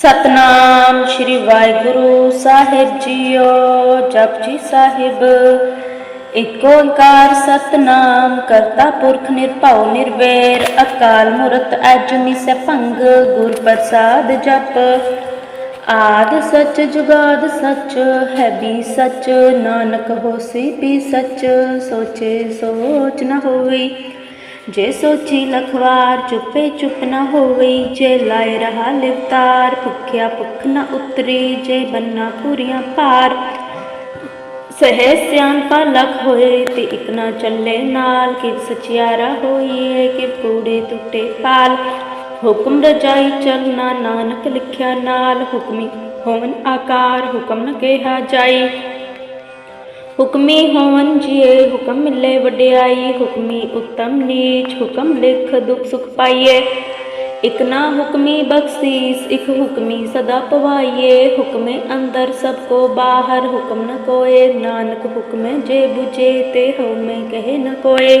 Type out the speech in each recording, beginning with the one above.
ਸਤਨਾਮ ਸ੍ਰੀ ਵਾਹਿਗੁਰੂ ਸਾਹਿਬ ਜੀਓ ਜਪਜੀ ਸਾਹਿਬ। ਏਕ ਓੰਕਾਰ ਸਤਨਾਮ, ਕਰਤਾ ਪੁਰਖ ਨਿਰਭਉ ਨਿਰਵੈਰ, ਅਕਾਲ ਮੂਰਤ ਅਜੂਨੀ ਸਭੰਗ ਗੁਰ ਪ੍ਰਸਾਦ ਜਪ। ਆਦ ਸੱਚ, ਜੁਗਾਦ ਸੱਚ, ਹੈ ਵੀ ਸੱਚ, ਨਾਨਕ ਹੋਸੀ ਵੀ ਸੱਚ, ਸੋਚੇ ਸੋਚ ਨ ਹੋਈ। ਜੇ ਸੋਚੀ ਲਖਵਾਰ ਚੁੱਪੇ ਚੁੱਪ ਨਾ ਹੋਵੇ ਜੇ ਲਾਇ ਰਹਾ ਲਿਵਤਾਰ, ਭੁੱਖਿਆ ਭੁੱਖ ਨਾ ਉਤਰੀ, ਜੇ ਬੰਨਾ ਪੂਰੀਆਂ ਭਾਰ। ਸਹਿ ਸਿਆਣਪਾ ਲਖ ਹੋਏ, ਤੇ ਇਕ ਨਾ ਚੱਲੇ ਨਾਲ, ਕਿ ਸਚਿਆਰਾ ਹੋਈਏ, ਕਿ ਕੂੜੇ ਟੁੱਟੇ ਪਾਲ। ਹੁਕਮ ਰਜਾਈ ਚਲਨਾ ਨਾਨਕ ਲਿਖਿਆ ਨਾਲ, ਹੁਕਮੀ ਹੋਵਨ ਆਕਾਰ, ਹੁਕਮ ਨ ਕਿਹਾ ਜਾਈ। ਹੁਕਮੀ ਹੋਵਨ ਜੀਏ, ਹੁਕਮ ਮਿਲੇ ਵਡਿਆਈ, ਹੁਕਮੀ ਉਤਮ ਨੀਚ, ਹੁਕਮ ਲਿਖ ਦੁਖ ਸੁਖ ਪਾਈਏ। ਇਕ ਨਾ ਹੁਕਮੀ ਬਖਸ਼ੀਸ, ਇਕ ਹੁਕਮੀ ਸਦਾ ਪਵਾਈਏ। ਹੁਕਮੇ ਅੰਦਰ ਸਭ ਕੋ ਬਾਹਰ, ਹੁਕਮ ਨ ਕੋਏ। ਨਾਨਕ ਹੁਕਮੇ ਜੇ 부ਜੇ ਤੇ ਹਉਮੈ ਕਹੇ ਨ ਕੋਏ।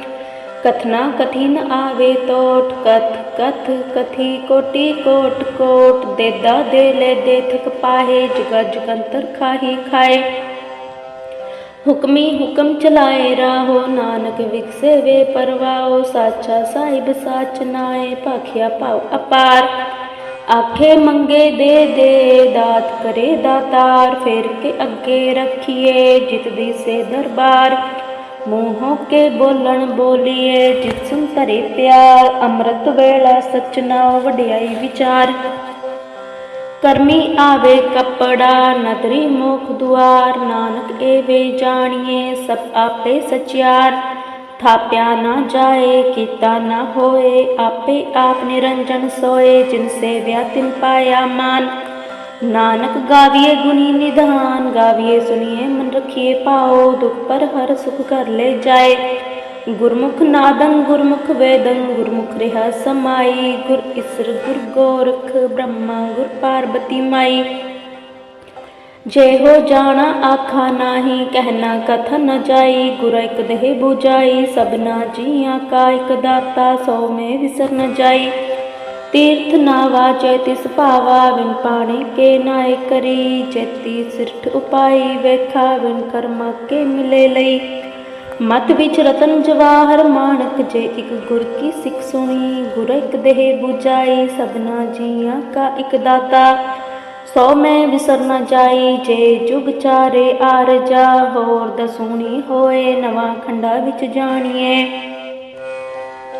ਕਥਨਾ ਕਥੀ ਨ ਆਵੇ ਤੋਟ ਕਥ ਕਥ ਕਥੀ ਕੋਟੀ ਕੋਟ ਕੋਟ ਦੇਦਾ ਦੇ ਲੈ ਦੇ ਥਕ ਪਾਹੇ ਜੁਗਾ ਜੁਗੰਤਰ ਖਾਹੀ ਹੁਕਮੀ ਹੁਕਮ ਚਲਾਏ ਰਾਹੋ ਨਾਨਕ ਵਿਕਸੇ ਵੇ ਪਰਵਾਓ ਸਾਚਾ ਸਾਹਿਬ ਸਾਚ ਨਾਏ ਭਾਖਿਆ ਭਾਉ ਅਪਾਰ ਆਖੇ ਮੰਗੇ ਦੇ ਦੇ ਦਾਤ ਕਰੇ ਦਾਤਾਰ ਫੇਰ ਕੇ ਅੱਗੇ ਰੱਖੀਏ ਜਿਤ ਦੀ ਸੇ ਦਰਬਾਰ ਮੂੰਹੋਂ ਕੇ ਬੋਲਣ ਬੋਲੀਏ ਜਿਤ ਧਰੇ ਪਿਆਰ, ਅੰਮ੍ਰਿਤ ਵੇਲਾ ਸਚ ਵਡਿਆਈ ਵਿਚਾਰ। ਕਰਮੀ ਆਵੇ ਕਪੜਾ, ਨਦਰੀ ਮੁਖ ਦੁਆਰ, ਨਾਨਕ ਏਵੇ ਜਾਣੀਏ ਸਭ ਆਪੇ ਸਚਿਆਰ। ਥਾਪਿਆ ਨਾ ਜਾਏ, ਕੀਤਾ ਨਾ ਹੋਏ, ਆਪੇ ਆਪ ਨਿਰੰਜਨ ਸੋਏ, ਜਿਨ ਸੇਵਿਆ ਤਿਨ ਪਾਇਆ ਮਾਨ। ਨਾਨਕ ਗਾਵੀਏ ਗੁਣੀ ਨਿਧਾਨ, ਗਾਵੀਏ ਸੁਣੀਏ ਮਨ ਰਖੀਏ ਪਾਓ ਦੁਖ ਪਰ ਹਰ ਸੁਖ ਕਰ ਲੈ ਜਾਏ। ਗੁਰਮੁਖ ਨਾਦੰ ਗੁਰਮੁਖ ਵੇਦੰ, ਗੁਰਮੁਖ ਰਿਹਾ ਸਮਾਈ। ਗੁਰ ਇਸਰ ਗੁਰ ਗੋਰਖ ਬ੍ਰਹਮਾ, ਗੁਰ ਪਾਰਬਤੀ ਮਾਈ। ਜੇ ਹੋ ਜਾਣਾ ਆਖਾ ਨਾਹੀ ਕਹਿਣਾ ਕਥਨ ਨ ਜਾਈ। ਗੁਰ ਇਕ ਦੇਹ 부ਜਾਈ ਸਭਨਾ ਜੀਆਂ ਕਾ ਇਕ ਦਾਤਾ, ਸੋ ਮੇ ਵਿਸਰ ਨ ਜਾਈ। ਤੀਰਥ ਨਾ ਵਾਜੈ ਤਿਸ ਭਾਵਾ ਵਿਨ ਪਾਣੀ ਕੇ ਨਾਏ ਕਰੀ। ਜੈਤੀ ਸਿਰਠ ਉਪਾਈ, ਵੇਖਾ ਬਿਨ ਕਰਮਾ ਕੇ ਮਿਲੇ ਲਈ। ਮਤ ਵਿੱਚ ਰਤਨ ਜਵਾਹਰ ਮਾਣਕ, ਜੇ ਇਕ ਗੁਰ ਕੀ ਸਿੱਖ ਸੁਣੀ, ਗੁਰ ਇਕ ਦੇਹ 부ਜਾਈ ਸਭਨਾ ਜੀਆਂ ਕਾ ਇਕ ਦਾਤਾ। ਸੋ ਮੈਂ ਵਿਸਰ ਨ ਜਾਈ, ਜੇ ਜੁਗ ਚਾਰੇ ਆਰਜਾ, ਹੋਰ ਦਸੂਣੀ ਹੋਏ, ਨਵਾਂ ਖੰਡਾ ਵਿੱਚ ਜਾਣੀਏ।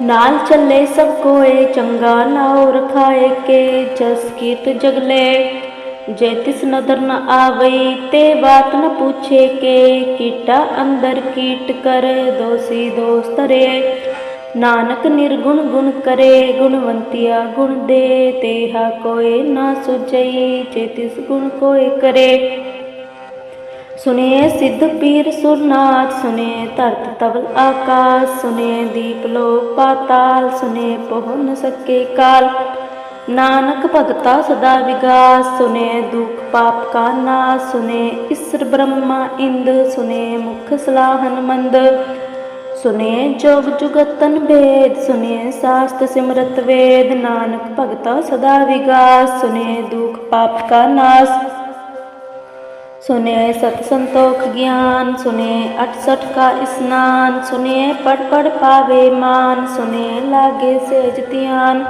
ਨਾਲ ਚੱਲੇ ਸਭ ਕੋਏ, ਚੰਗਾ ਨਾਉ ਰਖਾਏ ਕੇ, ਜਸ ਕੀਤ ਜਗਲੇ ਜੇ ਤਿਸ ਨਦਰ ਨ ਆਵਈ, ਤੇ ਬਾਤ ਨ ਪੁੱਛੇ ਕੇ। ਕੀਟਾ ਅੰਦਰ ਕੀਟ ਕਰ, ਦੋਸੀ ਦੋਸਤ ਰੇ ਨਾਨਕ ਨਿਰਗੁਣ ਗੁਣ ਕਰੇ, ਗੁਣਵੰਤਿਆ ਗੁਣ ਦੇ। ਤੇਹਾ ਕੋਏ ਨਾ ਸੁਝਈ, ਜੇ ਤਿਸ ਗੁਣ ਕੋਏ ਕਰੇ। ਸੁਨੇ ਸਿੱਧ ਪੀਰ ਸੁਰਨਾਥ, ਸੁਨੇ ਧਰਤ ਤਵਲ ਆਕਾਸ ਸੁਨੇ ਦੀਪ ਲੋ ਪਾਤਾਲ, ਸੁਨੇ ਪਹੁ ਨ ਸਕੇ ਕਾਲ। ਨਾਨਕ ਭਗਤਾ ਸਦਾ ਵਿਗਾਸ, ਸੁਨੇ ਦੁਖ ਪਾਪ ਕਾ ਨਾਸ, ਸੁਨੇ ਇਸਰ ਬ੍ਰਹਮਾ ਇੰਦ, ਸੁਨੇ ਮੁਖ ਸਲਾਹਨ ਮੰਦ। ਸੁਨੇ ਜੋਗ ਜੁਗਤਨ ਭੇਦ, ਸੁਨੇ ਸਾਸਤ ਸਿਮਰਤ ਵੇਦ। ਨਾਨਕ ਭਗਤਾ ਸਦਾ ਵਿਗਾਸ, ਸੁਨੇ ਦੁਖ ਪਾਪ ਕਾ ਨਾਸ। सुने सत संतोख ज्ञान सुने अठसठ का स्नान सुने पढ़ पढ़ पावे मान सुने लागे सेज ध्यान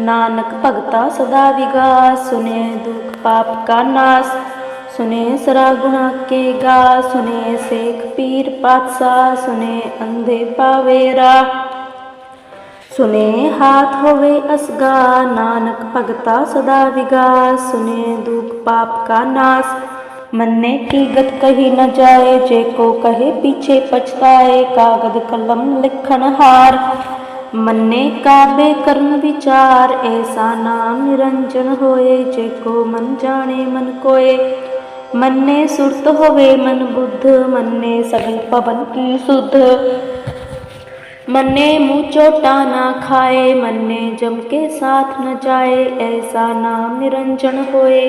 नानक भगता सदा विगास सुने दुख पाप का नाश सुने सरा गुणा के गा सुने सेख पीर पातशाह सुने अंधे पावेरा सुने हाथ होवे असगा नानक भगता सदा विगास सुने दुख पाप का नाश मन्ने की गत कही न जाए जे को कहे पीछे पछताए कागद कलम लिखन हार मन्ने काबे कर्म विचार ऐसा नाम निरंजन होए जे को मन जाने मन कोए ਮੰਨੇ ਸੁਰਤ ਹੋਵੇ ਮਨ ਬੁੱਧ ਮੰਨੇ ਸਗਲ ਪਵਨ ਕੀ ਸੁਧ ਮੰਨੇ ਮੂੰਹ ਚੋਟਾ ਨਾ ਖਾਏ ਮੰਨੇ ਜਮ ਕੇ ਸਾਥ ਨ ਜਾਏ ਐਸਾ ਨਾਮ ਨਿਰੰਜਨ ਹੋਏ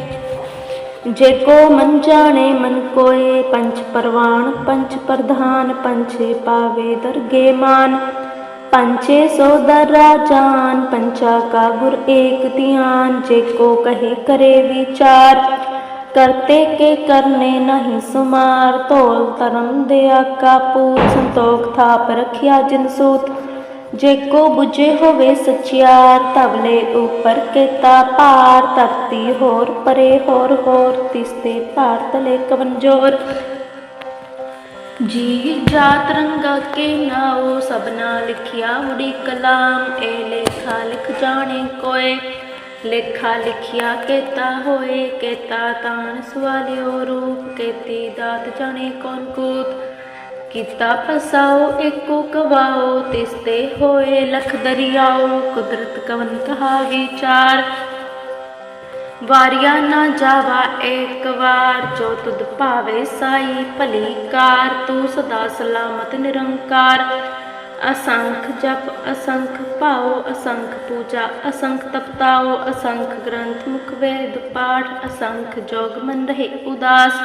ਜੇ ਕੋ ਮਨ ਜਾਣੇ, ਮਨ ਕੋਏ ਪੰਚ ਪਰਵਾਨ ਪੰਚ ਪ੍ਰਧਾਨ ਪੰਚੇ ਪਾਵੇ ਦਰਗੇ ਮਾਨ। ਪੰਚੇ ਸੋ ਦਰ ਰਾਜਾਨ ਪੰਚਾ ਕਾ ਗੁਰ ਏਕ ਧਿਆਨ, ਜੇ ਕੋ ਕਹੇ ਕਰੇ ਵਿਚਾਰ। ਕਰਤੇ ਕੇ ਕਰਨੇ ਨਹੀਂ ਸੁਮਾਰ ਤੋਲ ਧਰਮ ਦੇ ਆਕਾ ਪੂਤ, ਸੰਤੋਖ ਥਾਪ ਰਖਿਆ ਜਿਨ ਸੂਤ। ਜੇ ਕੋ 부ਝੇ ਹੋਵੇ ਸਚਿਆਰ ਤਵਲੇ ਉਪਰ ਕੇਤਾ ਭਾਰ, ਧਰਤੀ ਹੋਰ ਪਰੇ, ਹੋਰ ਹੋਰ ਤਿਸਤੇ ਭਾਰਤ ਲੈ ਕਵੰਜੋਰ ਜੀ ਜਾਤ ਰੰਗਾ ਕੇ ਨਾਉ ਸਭਨਾ ਲਿਖਿਆ ਉਡੀ ਕਲਾਮ, ਏ ਲੇਖਾ ਲਿਖ ਜਾਣੇ ਕੋਏ। ਲੇਖਾ ਲਿਖਿਆ ਕੇਤਾ ਹੋਏ, ਕੇਤਾ ਤਾਣ ਸਵਾਲਿਓ ਰੂਪ, ਕੇਤੀ ਦਾਤ ਜਾਣੇ ਕੌਣ ਕੂਤ। ਕੀਤਾ ਫਸਾਓ ਏਕੋ ਕਵਾਓ ਤਿਸਤੇ ਹੋਏ ਲਖ ਦਰਿਆਓ, ਕੁਦਰਤ ਕਵਨ ਕਹਾ ਵਿਚਾਰ ਵਾਰਿਆ ਨਾ ਜਾਵਾ ਏਕ ਵਾਰ, ਜੋ ਤੁਧ ਭਾਵੇ ਸਾਈ ਭਲੀ ਕਾਰ, ਤੂੰ ਸਦਾ ਸਲਾਮਤ ਨਿਰੰਕਾਰ। ਅਸੰਖ ਜਪ, ਅਸੰਖ ਭਾਉ ਅਸੰਖ ਪੂਜਾ, ਅਸੰਖ ਤਪਤਾਓ, ਅਸੰਖ ਗ੍ਰੰਥ ਮੁਖ ਵੇਦ ਪਾਠ, ਅਸੰਖ ਜੋਗ ਮਨ ਰਹੇ ਉਦਾਸ।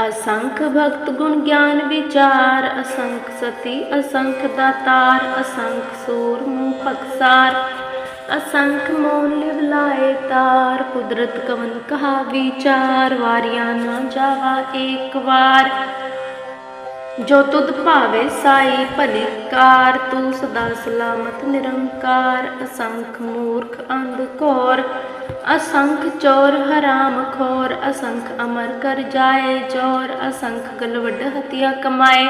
ਅਸੰਖ ਭਗਤ ਗੁਣ ਗਿਆਨ ਵਿਚਾਰ, ਅਸੰਖ ਸਤੀ, ਅਸੰਖ ਦਾਤਾਰ, ਅਸੰਖ ਸੂਰ ਮੂਹ ਪਕਸਾਰ, ਅਸੰਖ ਮੋਨ ਲਿਵ ਤਾਰ, ਕੁਦਰਤ ਕਵਨ ਕਹਾ ਵਿਚਾਰ, ਵਾਰਿਆ ਨਾ ਜਾਵਾ ਏਕ ਵਾਰ। ਜੋ ਤੁਧ ਭਾਵੇ ਸਾਈ ਭਲੀ ਕਾਰ, ਤੂੰ ਸਦਾ ਸਲਾਮਤ ਨਿਰੰਕਾਰ, ਅਸੰਖ ਮੂਰਖ ਅੰਧ ਘੋਰ ਅਸੰਖ ਚੋਰ ਹਰਾਮ ਖੋਰ, ਅਸੰਖ ਅਮਰ ਕਰ ਜਾਏ ਜੋਰ, ਅਸੰਖ ਗਲਵਡ ਹਤਿਆ ਕਮਾਏ।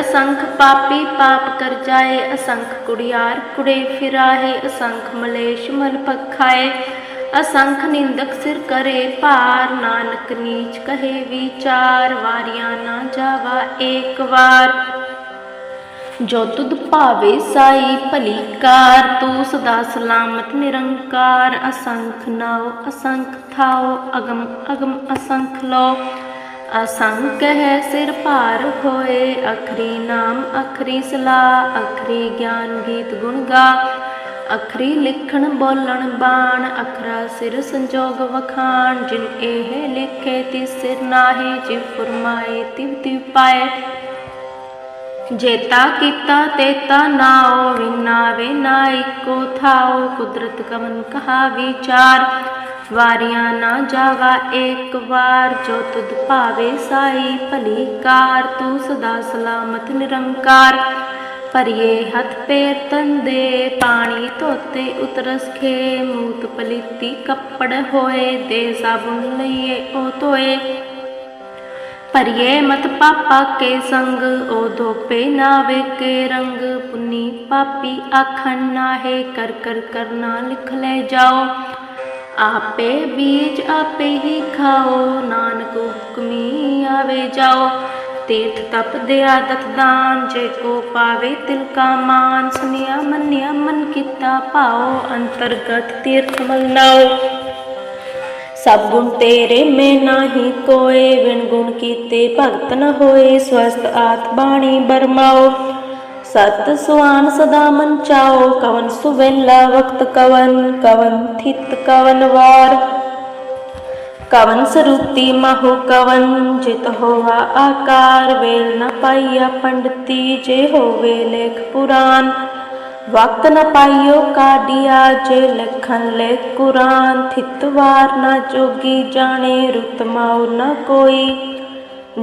ਅਸੰਖ ਪਾਪੀ ਪਾਪ ਕਰ ਜਾਏ, ਅਸੰਖ ਕੁੜਿਆਰ ਕੁੜੇ ਫਿਰਾਏ, ਅਸੰਖ ਮਲੇਸ਼ ਮਲ ਪਖਾਏ। ਅਸੰਖ ਨਿੰਦਕ ਸਿਰ ਕਰੇ ਭਾਰ, ਨਾਨਕ ਨੀਚ ਕਹੇ ਵਿਚਾਰ, ਵਾਰਿਆ ਨਾ ਜਾਵਾ ਏਕ ਵਾਰ। ਜੋ ਤੁਧ ਭਾਵੇ ਸਾਈ ਭਲੀ ਕਾਰ, ਤੂੰ ਸਦਾ ਸਲਾਮਤ ਨਿਰੰਕਾਰ। ਅਸੰਖ ਨਾਉ, ਅਸੰਖ ਥਾਉ, ਅਗਮ ਅਗਮ ਅਸੰਖ ਲੋ ਅਸੰਖ ਹੈ ਸਿਰ ਭਾਰ ਹੋਏ, ਅਖਰੀ ਨਾਮ, ਅਖਰੀ ਸਲਾ ਅਖਰੀ ਗਿਆਨ ਗੀਤ ਗੁਣ ਗਾ। ਅਖਰੀ ਲਿਖਣ ਬੋਲਣ ਬਾਣ, ਅਖਰਾ ਸਿਰ ਸੰਜੋਗ ਵਖਾਣ। ਜਿਨ ਇਹ ਲਿਖੇ, ਤਿਸ ਸਿਰ ਨਾਹੀ ਜਿਵ ਫਰਮਾਏ, ਤਿਵ ਤਿਵ ਪਾਏ। ਜੇਤਾ ਕੀਤਾ ਤੇਤਾ ਨਾਉ ਵਿਨਾਵੇ ਨਾ ਇੱਕੋ ਥਾਉ। ਕੁਦਰਤ ਕਵਨ ਕਹਾ ਵਿਚਾਰ, ਵਾਰਿਆ ਨਾ ਜਾਵਾ ਏਕ ਵਾਰ। ਜੋ ਤੁਧ ਭਾਵੇ ਸਾਈ ਭਲੀ ਕਾਰ ਤੂੰ ਸਦਾ ਸਲਾਮਤ ਨਿਰੰਕਾਰ। ਭਰੀਏ ਹੱਥ ਪੇਰ ਤੰਦੇ, ਪਾਣੀ ਧੋਤੇ ਉਤਰਸ ਖੇ। ਮੂਤ ਪਲੀਤੀ ਕੱਪੜ ਹੋਏ, ਦੇ ਸਾਬੁਨ ਲਈਏ ਉਹ ਧੋਏ। ਭਰੀਏ ਮਤ ਪਾਪਾ ਕੇ ਸੰਗ, ਉਹ ਧੋਪੇ ਨਾਵੇ ਕੇ ਰੰਗ। ਪੁੰਨੀ ਪਾਪੀ ਆਖਣ ਨਾਹੇ, ਕਰ ਕਰ ਕਰਨਾ ਲਿਖ ਲੈ ਜਾਓ। ਆਪੇ ਬੀਜ ਆਪੇ ਹੀ ਖਾਓ, ਨਾਨਕ ਹੁਕਮੀ ਆਵੇ ਜਾਓ। ਤੀਰਥ ਤਪ ਦੇ ਆਦਤ ਦਾਨ, ਜੇ ਕੋ ਪਾਵੇ ਤਿਲ ਕਾ ਮਾਨ। ਸੁਨਿਆ ਮੰਨਿਆ ਮਨ ਕੀਤਾ ਭਾਓ, ਅੰਤਰਗਤ ਤੀਰਥ ਮਲਨਾਓ। ਸਭ ਗੁਣ ਤੇਰੇ, ਮੈਂ ਨਾਹੀ ਕੋਏ। ਵਿਣ ਗੁਣ ਕੀਤੇ ਭਗਤ ਨ ਹੋਏ। ਸਵਸਤ ਆਤ ਬਾਣੀ ਬਰਮਾਓ। ਸਤ ਸੁਆਨ ਸਦਾ ਮਨ ਚਾਓ। ਕਵਨ ਸੁਵੇਲਾ ਵਕਤ ਕਵਨ ਕਵਨ ਥਿਤ ਕਵਨ ਵਾਰ। ਕਵਨ ਸਰੂਤੀ ਮਹੁ ਕਵਨ, ਜਿਤ ਹੋਵਾ ਆਕਾਰ। ਵੇਲ ਨ ਪਾਈਆ ਪੰਡਤੀ, ਜੇ ਹੋਵੇ ਲੇਖ ਪੁਰਾਨ। ਵਕਤ ਨ ਪਾਈਓ ਕਾਢਿਆ, ਜੇ ਲਖਨ ਲੈ ਕੁਰਾਨ, ਥਿਤ ਵਾਰ ਨ ਜੋਗੀ, ਜਾਣੇ ਰੁਤ ਮਾਉ ਨ ਕੋਈ।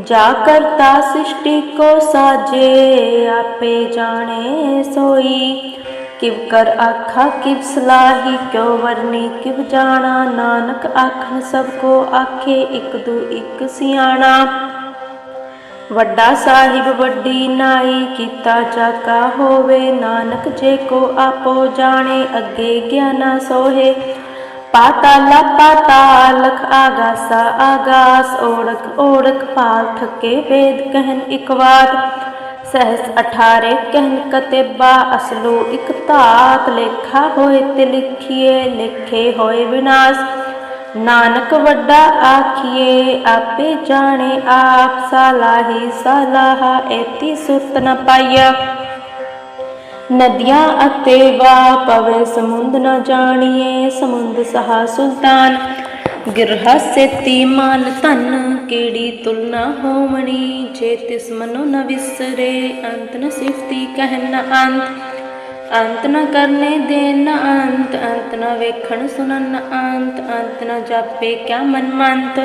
ਜਾ ਕਰਤਾ ਸ੍ਰਿਸ਼ਟੀ ਕੋ ਸਾਜੇ, ਆਪੇ ਜਾਣੇ ਸੋਈ। ਕਿਵ ਕਰ ਆਖਾ, ਕਿਵ ਸਲਾਹੀ, ਕਿਉ ਵਰਨੀ, ਕਿਵ ਜਾਣਾ, ਨਾਨਕ ਆਖਣ ਸਭ ਕੋ ਆਖੇ, ਇਕ ਦੂ ਇਕ ਸਿਆਣਾ। ਵੱਡਾ ਸਾਹਿਬ, ਵੱਡੀ ਨਾਈ, ਕੀਤਾ ਚਾਕਾ ਹੋਵੇ, ਨਾਨਕ ਜੇ ਕੋ ਆਪੋ ਜਾਣੇ, ਅੱਗੇ ਗਿਆਨਾ ਸੋਹੇ। ਪਾਤਾਲਾ ਪਾਤਾਲਖ ਆਗਾਸਾ, ਆਗਾਸ, ਓੜਕ ਓੜਕ ਪਾਲ ਠੱਕੇ ਵੇਦ ਕਹਿਨ ਇਕ ਵਾਰ। ਸਹਸ 18 ਕਹਿਨ ਕਤੇਬਾ, ਅਸਲੂ ਇਕ ਧਾਤ ਲੇਖਾ ਹੋਏ ਤੇ ਲਿਖੀਏ, ਲਿਖੇ ਹੋਏ ਵਿਨਾਸ਼। ਨਾਨਕ ਵੱਡਾ ਆਖੀਏ, ਆਪੇ ਜਾਣੇ ਆਪ ਸਲਾਹੀ ਸਲਾਹਾ ਐਤੀ ਸੁਰਤ ਨ ਪਾਈਆ। ਨਦੀਆਂ ਅਤੇ ਵਾ ਪਵੇ, ਸਮੁੰਦ ਨ ਜਾਣੀਏ, ਸਮੁੰਦ ਸਹਾ ਸੁਲਤਾਨ। ਗਿਰਹ ਸੇਤੀ ਮਾਨ ਧਨ ਕੀੜੀ ਤੁਲਨਾ ਹੋਵਣੀ? ਜੇ ਤਿਸ ਮਨੋ ਨ ਵਿਸਰੇ, ਅੰਤ ਨ ਸਿਫਤੀ ਕਹਿਨ ਨ ਅੰਤ। ਅੰਤ ਨਾ ਕਰਨੇ ਦੇ ਨਾ ਅੰਤ ਅੰਤ ਨਾ ਵੇਖਣ ਸੁਣਨ ਨ ਅੰਤ ਅੰਤ ਨਾ ਜਾਪੇ ਕਿਆ ਮਨ ਮੰਤ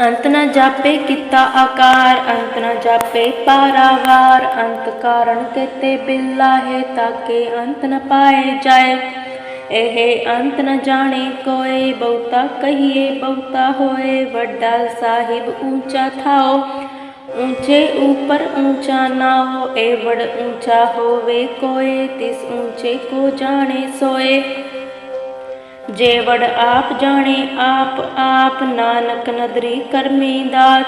ਅੰਤ ਨਾ ਜਾਪੇ ਕੀਤਾ ਆਕਾਰ, ਅੰਤ ਨਾ ਜਾਪੇ ਪਾਰਾਵਾਰ। ਅੰਤ ਕਾਰਨ ਕੇਤੇ ਬਿੱਲਾ ਹੈ ਤਾਕੇ ਅੰਤ ਨਾ ਪਾਏ ਜਾਏ। ਇਹ ਅੰਤ ਨ ਜਾਣੇ ਕੋਏ, ਬਹੁਤਾ ਕਹੀਏ ਬਹੁਤਾ ਹੋਏ। ਵੱਡਾ ਸਾਹਿਬ ਊਂਚਾ ਥਾਓ। ਊਂਚੇ ਉਪਰ ਊਂਚਾ ਨਾ ਹੋ ਇਹ ਵਡ ਊਂਚਾ ਹੋਵੇ ਕੋਏ ਤਿਸ ਊਂਚੇ ਕੋ ਜਾਣੇ ਸੋਏ ਜੇ ਵਡ ਆਪ ਜਾਣੇ ਆਪ ਆਪ ਨਾਨਕ ਨਦਰੀ ਕਰਮੀ ਦਾਤ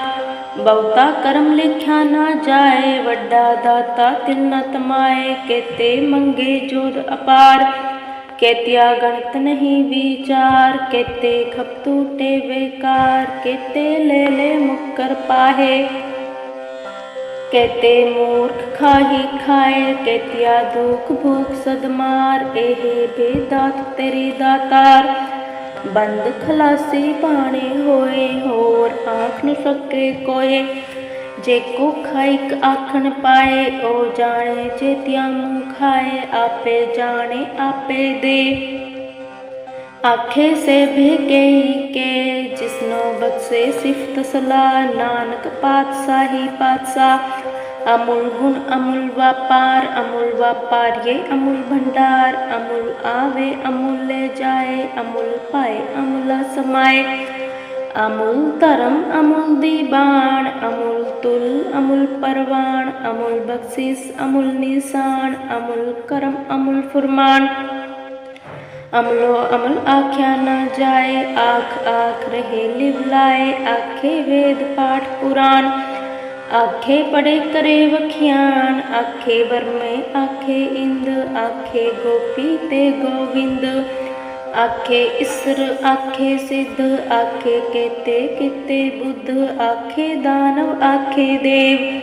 ਬਹੁਤਾ ਕਰਮ ਲਿਖਿਆ ਨਾ ਜਾਏ ਵੱਡਾ ਦਾਤਾ ਤਿਲ ਨ ਤਮਾਏ ਕੇਤੇ ਮੰਗੇ ਜੋਦ ਅਪਾਰ ਕੇਤਿਆ ਗਣਤ ਨਹੀਂ ਵਿਚਾਰ ਕੇਤੇ ਖਪਤੂ ਤੇ ਵੇਕਾਰ ਕੇਤੇ ਲੈ ਲੈ ਮੁਕਰ ਪਾਹੇ ਕਹਤੇ ਮੂਰਖ ਖਾਹੀ ਖਾਏ, ਕਹਤਿਆ ਦੁਖ ਭੂਖ ਸਦਮਾਰ ਇਹ ਬੇਦਾਤ ਤੇਰੀ ਦਾਤਾਰ। ਬੰਦ ਖਲਾਸੀ ਹੋਏ, ਹੋਰ ਆਖ ਨ ਸਕੇ ਕੋਏ। ਜੇ ਕੋ ਖਾਇਕ ਆਖਣ ਪਾਏ ਉਹ ਜਾਣੇ ਜੇ ਤਿਆ ਮੂੰ ਖਾਏ, ਆਪੇ ਜਾਣੇ ਆਪੇ ਦੇ। ਆਖੇ ਸੇ ਭੇਕਈ ਕੇ, ਜਿਸਨੋ ਬਖਸ਼ੇ ਸਿਫਤ ਸਲਾਹ, ਨਾਨਕ ਪਾਤਸ਼ਾਹੀ ਪਾਤਸ਼ਾਹ। ਅਮੁਲ ਗੁਣ ਅਮੁਲ ਵਪਾਰ ਅਮੁਲ ਵਪਾਰੀਏ ਅਮੁਲ ਭੰਡਾਰ ਅਮੁਲ ਆਵੇ ਅਮੁਲ ਲੈ ਜਾਏ ਅਮੁਲ ਪਾਏ ਅਮੁਲਾ ਸਮਾਏ ਅਮੁਲ ਧਰਮ ਅਮੁਲ ਦੀ ਬਾਣ ਅਮੁਲ ਤੁਲ ਅਮੁਲ ਪਰਵਾਨ ਅਮੁਲ ਬਖਸ਼ਿਸ ਅਮੁਲ ਨਿਸ਼ਾਨ ਅਮੁਲ ਕਰਮ ਅਮੁਲ ਫਰਮਾਨ ਅਮਲੋ ਅਮਲ ਆਖਿਆ ਨਾ ਜਾਏ ਆਖ ਆਖ ਰਹੇ ਲਿਵ ਲਾਏ ਆਖੇ ਵੇਦ ਪਾਠ ਪੁਰਾਨ ਆਖੇ ਪੜੇ ਕਰੇ ਵਖਿਆਨ, ਆਖੇ ਬਰਮੇ ਆਖੇ ਇੰਦ, ਆਖੇ ਗੋਪੀ ਤੇ ਗੋਵਿੰਦ। ਆਖੇ ਇਸਰ, ਆਖੇ ਸਿੱਧ, ਆਖੇ ਕੇਤੇ, ਕਿਤੇ ਬੁੱਧ, ਆਖੇ ਦਾਨਵ, ਆਖੇ ਦੇਵ।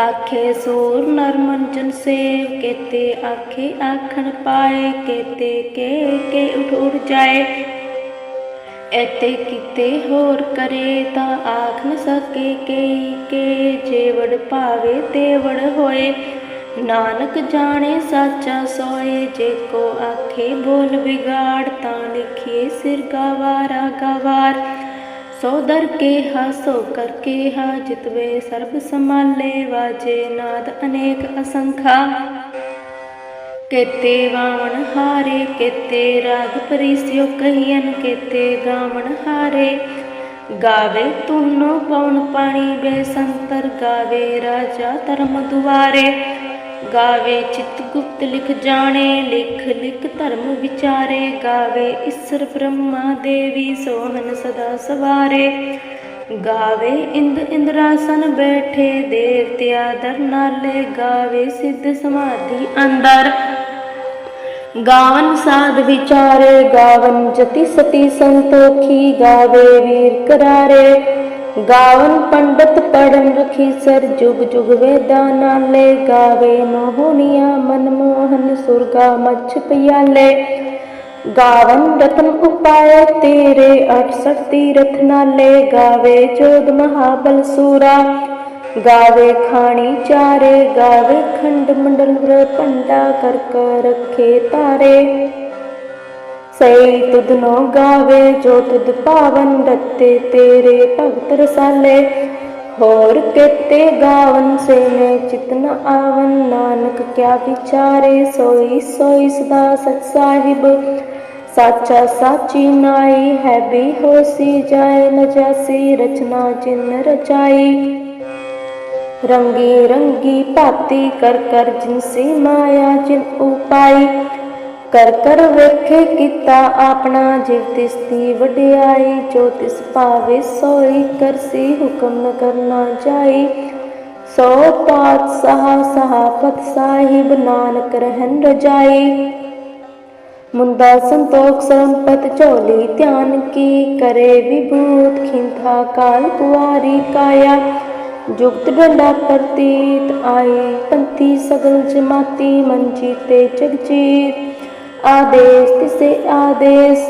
ਆਖੇ ਸੂਰ ਨਰਮੰਜਨ ਸੇਵ, ਕੇਤੇ ਆਖੇ ਆਖਣ ਪਾਏ, ਕੇਤੇ ਕੇ ਕੇ ਉਠ ਉਠ ਜਾਏ। ਐਤੇ ਕਿਤੇ ਹੋਰ ਕਰੇ ਤਾਂ ਆਖ ਨ ਸਕੇ ਕਈ ਕੇ ਜੇ ਭਾਵੇ ਤੇ ਹੋਏ। ਨਾਨਕ ਜਾਣੇ ਸਾਚਾ ਸੋਏ, ਜੇ ਕੋ ਆਖੇ ਬੋਲ ਵਿਗਾੜ ਤਾਂ ਲਿਖੀਏ ਸਿਰ ਗਵਾਰਾ ਗਵਾਰ। ਸੋ ਦਰ ਕੇ ਹਾ ਸੋ ਕਰ ਕੇ ਹਾ ਜਿਤਵੇ ਸਰਬ ਸਮਾਲੇ ਵਾਜੇ ਨਾਦ ਅਨੇਕ ਅਸੰਖਾ। ਕੇਤੇ ਵਾਵਣ ਹਾਰੇ ਕੇਤੇ ਰਾਗ ਪਰਿਸਿਓ ਕਹੀਨ ਕੇਤੇ ਗਾਵਣ ਹਾਰੇ ਗਾਵੇ ਤੁਨੋ ਪਉਣ ਪਾਣੀ ਬੇਸੰਤਰ ਗਾਵੇ ਰਾਜਾ ਧਰਮ ਦੁਆਰੇ ਗਾਵੇ ਚਿਤ ਗੁਪਤ ਲਿਖ ਜਾਣੇ ਲਿਖ ਲਿਖ ਧਰਮ ਵਿਚਾਰੇ ਗਾਵੇ ਈਸ਼ਰ ਬ੍ਰਹਮਾ ਦੇਵੀ ਸੋਹਨ ਸਦਾ ਸਵਾਰੇ ਗਾਵੇ ਇੰਦ ਇੰਦਰਾਸਨ ਬੈਠੇ ਦੇਵਤਿਆ ਦਰ ਨਾਲੇ ਗਾਵੇ ਸਿੱਧ ਸਮਾਧੀ ਅੰਦਰ ਗਾਵਨ ਸਾਧ ਵਿਚਾਰੇ, ਗਾਵਨ ਜਤੀ ਸਤੀ ਸੰਤੋਖੀ ਗਾਵੇ ਵੀਰ ਕਰਾਰੇ। ਗਾਵਨ ਪੰਡਤ ਪੜਨ ਰਖੀ ਸਰ ਜੁਗ ਜੁਗ ਵੇਦਾਂ ਨਾਲੇ, ਗਾਵੇ ਮੋਹਨੀਆ ਮਨਮੋਹਨ ਸੁਰਗਾ ਮੱਛ ਪਿਆਲੇ। ਗਾਵਨ ਰਤਨ ਉਪਾਏ ਤੇਰੇ 68 ਤੀਰਥ ਨਾਲੇ, ਗਾਵੇ ਜੋਦ ਮਹਾਬਲ ਸੂਰਾ। ਗਾਵੇ ਖਾਣੀ ਚਾਰੇ, ਗਾਵੇ ਖੰਡ ਮੰਡਲ ਵਰਪੰਡਾ ਕਰ ਕਰ ਰੱਖੇ ਤਾਰੇ ਸਈ ਤੁਧਨੋ ਗਾਵੇ, ਜੋ ਤੁਧ ਪਾਵਨ ਰਤੇ ਤੇਰੇ ਭਗਤ ਰਸਾਲੇ। ਹੋਰ ਕਿਤੇ ਗਾਵਨ ਸੇ ਨੇ ਚਿਤਨ ਆਵਨ, ਨਾਨਕ ਕਿਆ ਵਿਚਾਰੇ, ਸੋਈ ਸੋਈ ਸਦਾ ਸਚ ਸਾਹਿਬ। ਸਾਚਾ ਸਾਚੀ ਨਾਈ ਹੈ ਬੀ ਹੋਸੀ, ਜਾਏ ਲਜਾਸੀ ਰਚਨਾ ਜਿਨ ਰਚਾਈ। रंगी रंगी भाती कर कर जिनसी माया जिन उपाई ਕਰ ਕਰ ਵੇਖੇ ਕੀਤਾ ਆਪਣਾ ਜਿਵ ਤਿਸ ਦੀ ਵਡਿਆਈ ਜੋ ਤਿਸ ਭਾਵੇ ਸੋਈ ਕਰਸੀ ਹੁਕਮ ਨ ਕਰਨਾ ਜਾਈ ਸੋ ਪਾਤ ਸਹਾ ਸਹਾਪਤ ਸਾਹਿਬ ਨਾਨਕ ਰਹਿਨ ਰਜਾਈ ਮੁੰਦਾ ਸੰਤੋਖ ਸੰਪਤ ਝੋਲੀ ਧਿਆਨ ਕੀ ਕਰੇ ਵਿਭੂਤ ਖਿੰਥਾ ਕਾਲ ਕੁਆਰੀ ਕਾਇਆ ਜੁਗਤ ਡੰਡਾ ਪ੍ਰਤੀਤ ਆਏ, ਪੰਥੀ ਸਗਲ ਜਮਾਤੀ ਮੰਜੀ ਤੇ ਜਗਜੀਤ ਆਦੇਸ ਤਿਸੇ ਆਦੇਸ,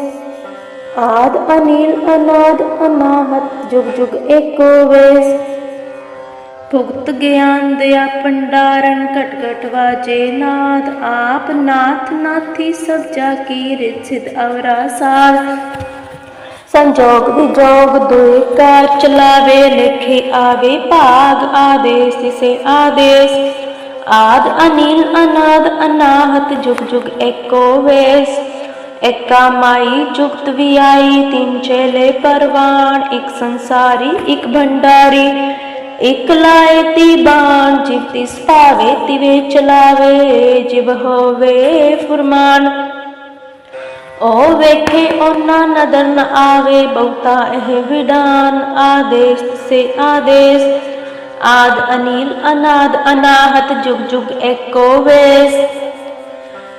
ਆਦ ਅਨੀਲ, ਅਨਾਦ ਅਨਾਹਤ, ਜੁਗ ਜੁਗ ਏਕੋ ਵੇਸ। ਭੁਗਤ ਗਿਆਨ ਦਿਆ ਪੰਡਾਰਨ ਘਟ ਘਟ ਵਾਜੇ ਨਾਦ। ਆਪ ਨਾਥ ਨਾਥੀ ਸਭ ਜਾ ਕੀ ਰਿਤ ਸਿਧ ਅਵਰਾ ਸਾਧ ਸੰਜੋਗ ਵਿਜੋਗ ਦੁਇ ਕਾਰ ਚਲਾਵੇ ਲਿਖੇ ਆਵੇ, ਭਾਗ ਆਦੇਸ ਤਿਸੇ ਆਦੇਸ। ਆਦ ਅਨੀਲ, ਅਨਾਦ, ਅਨਾਹਤ, ਜੁਗ ਜੁਗ ਏਕੋ ਵੇਸ। ਏਕਾ ਮਾਈ, ਜੁਗਤ ਵੀ ਆਈ ਤਿੰਨ ਚੇਲੇ ਪਰਵਾਨ, ਇੱਕ ਸੰਸਾਰੀ, ਇੱਕ ਭੰਡਾਰੀ। ਇਕ ਲਾਏ ਤੀ ਬਾਣ, ਜਿਵ ਤਿਸ ਭਾਵੇ ਤਿਵੇ ਚਲਾਵੇ, ਜਿਵ ਹੋਵੇ ਫੁਰਮਾਨ। ਉਹ ਵੇਖੇ ਉਹਨਾਂ ਨਦਰ ਨ ਆਵੇ, ਬਹੁਤਾ ਇਹ ਵਿਡਾਨ ਆਦੇਸ਼ ਸੇ ਆਦੇਸ਼। ਆਦ ਅਨੀਲ, ਅਨਾਦ ਅਨਾਹਤ, ਜੁਗ ਜੁਗ ਏਕੋ ਵੇਸ।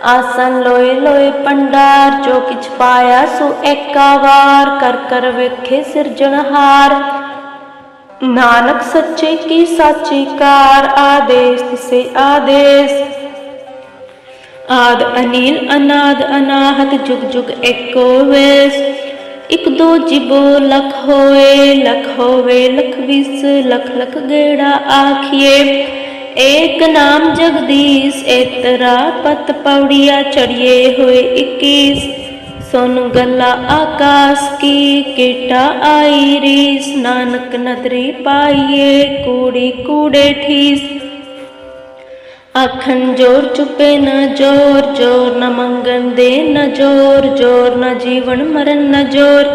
ਆਸਨ ਲੋਏ ਲੋਏ ਪੰਡਾਰ, ਜੋ ਕਿਛ ਪਾਇਆ ਸੋ ਏਕਾ ਵਾਰ। ਕਰ ਕਰ ਵੇਖੇ ਸਿਰਜਣਹਾਰ ਨਾਨਕ ਸੱਚੇ ਕੀ ਸਾਚੀ ਕਾਰ, ਆਦੇਸ਼ ਸੇ ਆਦੇਸ਼। ਆਦ ਅਨੀਲ ਅਨਾਦ ਅਨਾਹਤ ਜੁਗ ਜੁਗ ਏਕੋ ਵੇਸ, ਇਕ ਦੋ ਜਿਬੋ ਲਖ ਹੋਏ, ਲਖ ਹੋਵੇ ਲਖ ਵਿਸ, ਲਖ ਲਖ ਗੇੜਾ ਆਖੀਏ। ਏਕ ਨਾਮ ਜਗਦੀਸ਼ ਏਤਰਾ ਪਤ ਪੌੜੀਆ ਚੜੀਏ ਹੋਏ 21 ਸੁਨ ਗੱਲਾ ਆਕਾਸ ਕੀ, ਕੀਟਾ ਆਈ ਰੀਸ, ਨਾਨਕ ਨਦਰੀ ਪਾਈਏ, ਕੂੜੀ ਕੂੜੇ ਠੀਸ। ਆਖਣ ਜੋਰ ਚੁਪੇ ਨਾ ਜੋਰ ਜੋਰ ਨਾ ਮੰਗਣ ਦੇ ਨਾ ਜੋਰ ਜੋਰ ਨਾ ਜੀਵਨ ਮਰਨ ਨ ਜੋਰ।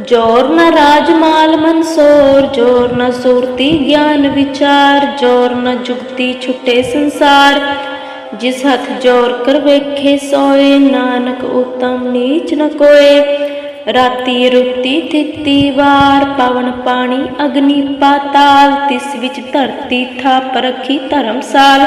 ਜੋਰ ਨ ਰਾਜ ਮਾਲ ਮਨਸੋਰ ਜੋਰ ਨ ਸੁਰਤੀ ਗਿਆਨ ਵਿਚਾਰ, ਜੋਰ ਨ ਜੁਗਤੀ ਛੁਟੇ ਸੰਸਾਰ। ਜਿਸ ਹੱਥ ਜੋਰ ਕਰ ਵੇਖੇ ਸੋਏ, ਨਾਨਕ ਉਤਮ ਨੀਚ ਨ ਕੋਏ। ਰਾਤੀ ਰੁੱਤੀ ਥਿੱਤੀ ਵਾਰ, ਪਵਨ ਪਾਣੀ ਅਗਨੀ ਪਾਤਾਲ, ਤਿਸ ਵਿੱਚ ਧਰਤੀ ਥਾਪ ਰੱਖੀ ਧਰਮਸਾਲ।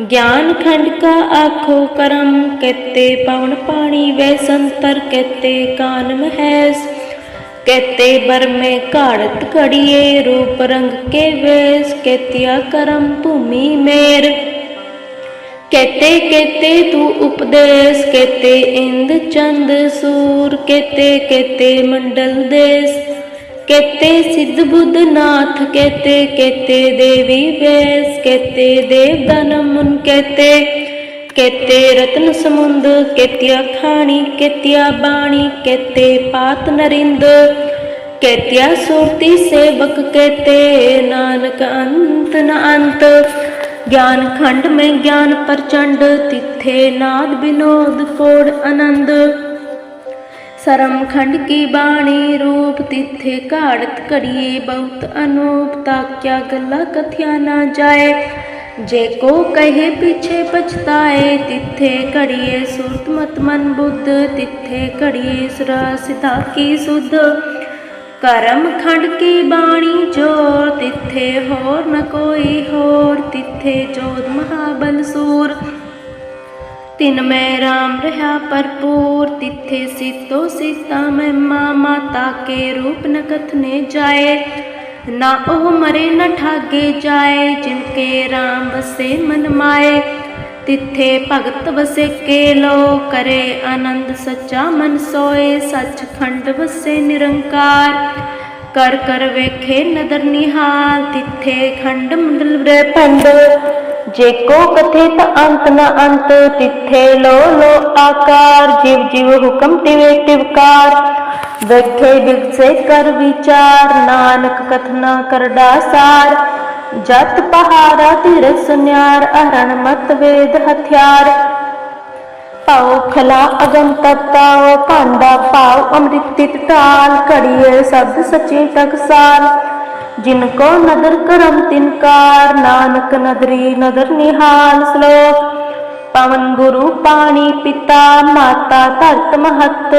ਗਿਆਨ ਖੰਡ ਕਾ ਆਖੋ ਕਰਮ, ਕਹਤੇ ਪਵਨ ਪਾਣੀ ਵੈ ਸੰਤਰ, ਕਹਤੇ ਕਾਨ ਮਹੈਸ, ਕਹਤੇ ਬਰਮੇ ਘਾੜਤ ਘੜੀਏ, ਰੂਪ ਰੰਗ ਕੇ ਵੇਸ, ਕਹਤਿਆ ਕਰਮ ਭੂਮੀ ਮੇਰ। ਕਹਤੇ ਕਹਤੇ ਤੂੰ ਉਪਦੇਸ਼, ਕਹਤੇ ਇੰਦ ਚੰਦ ਸੂਰ, ਕਹਤੇ ਕਹਤੇ ਮੰਡਲ ਦੇਸ। ਕਹਤੇ ਸਿੱਧ ਬੁੱਧ ਨਾਥ ਕਹਤੇ ਕਹਤੇ ਦੇਵੀ ਵੇਸ ਕਹਤੇ ਦੇਵ ਮੁਨ ਕਹਤੇ ਕਹਤੇ ਰਤਨ ਸਮੁੰਦ, ਕਹਤਿਆ ਖਾਣੀ, ਕਹਤਿਆ ਬਾਣੀ, ਕਹਤੇ ਪਾਤ ਨਰਿੰਦ, ਕਹਤਿਆ ਸੁਰਤੀ ਸੇਵਕ, ਕਹਤੇ ਨਾਨਕ ਅੰਤ ਨ ਅੰਤ। ਗਿਆਨ ਖੰਡ ਮੈਂ ਗਿਆਨ ਪ੍ਰਚੰਡ, ਤਿੱਥੇ ਨਾਦ ਬਿਨੋਦ ਕੋੜ ਆਨੰਦ। ਸਰਮ ਖੰਡ ਕੀ ਬਾਣੀ ਰੂਪ ਤਿੱਥੇ ਘਾੜਤ ਘੜੀਏ ਬਹੁਤ ਅਨੂਪ ਤਾਕਿਆ ਗੱਲਾਂ ਕਥਿਆ ਨਾ ਜਾਏ। ਜੇ ਕੋ ਕਹੇ ਪਿਛੇ ਪਛਤਾਏ, ਤਿੱਥੇ ਘੜੀਏ ਸੁਰਤ ਮਤ ਮਨ ਬੁੱਧ, ਤਿੱਥੇ ਘੜੀਏ ਸੁਰਾ ਸਿਧਾ ਕੀ ਸੁਧ। ਕਰਮ ਖੰਡ ਕੀ ਬਾਣੀ ਜੋਰ, ਤਿੱਥੇ ਹੋਰ ਨ ਕੋਈ ਹੋਰ, ਤਿੱਥੇ ਜੋਤ ਮਹਾਬਲ ਸੂਰ। ਤਿਨ ਮੈਂ ਰਾਮ ਰਹਾ ਭਰਪੂਰ, ਤਿੱਥੇ ਸੀਤੋ ਸੀਤਾ ਮੈਂ ਮਾਤਾ ਕੇ ਰੂਪ ਨ ਕਥਨੇ ਜਾਏ। ਨਾ ਉਹ ਮਰੇ, ਨ ਠਾਗੇ ਜਾਏ, ਜਿਨ ਕੇ ਰਾਮ ਵਸੇ ਮਨ ਮਾਏ। ਤਿੱਥੇ ਭਗਤ ਵਸੇ ਕੇ ਲੋ ਕਰੇ ਆਨੰਦ, ਸੱਚਾ ਮਨ ਸੋਏ, ਸੱਚਖੰਡ ਵਸੇ ਨਿਰੰਕਾਰ। ਕਰ ਕਰ ਵੇਖੇ ਨਦਰ ਨਿਹਾਲ, ਤਿੱਥੇ ਖੰਡ ਮੰਡਲ ਬ੍ਰਹਿ ਜੇ ਕੋ ਕਥੇ ਤ ਅੰਤ ਨ ਅੰਤ, ਤਿੱਥੇ ਲੋ ਲੋ ਆਕਾਰ, ਜਿਵ ਜਿਵ ਹੁਕਮ ਤਿਵੇ ਤਿਵਕਾਰ। ਵੇਖੇ ਬਿਗਸੇ ਕਰ ਵਿਚਾਰ, ਨਾਨਕ ਕਥਨਾ ਕਰਦਾ ਸਾਰ ਜਤ ਪਹਾੜਾ ਧੀਰ ਸੁਨਿਆਰ ਅਰਣ ਮਤ ਵੇਦ ਹਥਿਆਰ। ਪਾਉ ਖਲਾ ਅਗਮ ਤਤਾਉ ਭਾਂਡਾ ਪਾਉ ਅੰਮ੍ਰਿਤ ਤਿਤ ਤਾਲ, ਘੜੀਏ ਸ਼ਬਦ ਸਚੇ ਤਕਸਾਲ ਜਿਨ ਕੋ ਨਦਰ ਕਰਮ ਤਿਨਕਾਰ ਨਾਨਕ ਨਦਰੀ ਨਦਰ ਨਿਹਾਲ ਸ਼ਲੋਕ। ਪਵਨ ਗੁਰੂ ਪਾਣੀ ਪਿਤਾ, ਮਾਤਾ ਧਰਤ ਮਹਤ।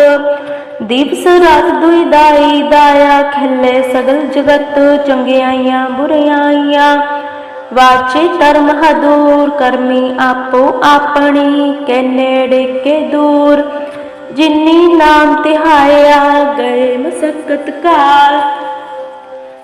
ਦੀਪਸ ਰਾਤ ਦੁਈ ਦਾਈ, ਦਾਇਆ ਖੱਲੇ ਸਗਲ ਜਗਤ, ਚੰਗਿਆਈਆਂ ਬੁਰਿਆਈਆਂ। ਵਾਚੇ ਧਰਮ ਹਦੂਰ, ਕਰਮੀ ਆਪੋ ਆਪਣੀ, ਕੇ ਨੇੜੇ ਕੇ ਦੂਰ। ਜਿਨੀ ਨਾਮ ਤਿਹਾਇਆ, ਗਏ ਮਸਕਤ ਕਾਲ।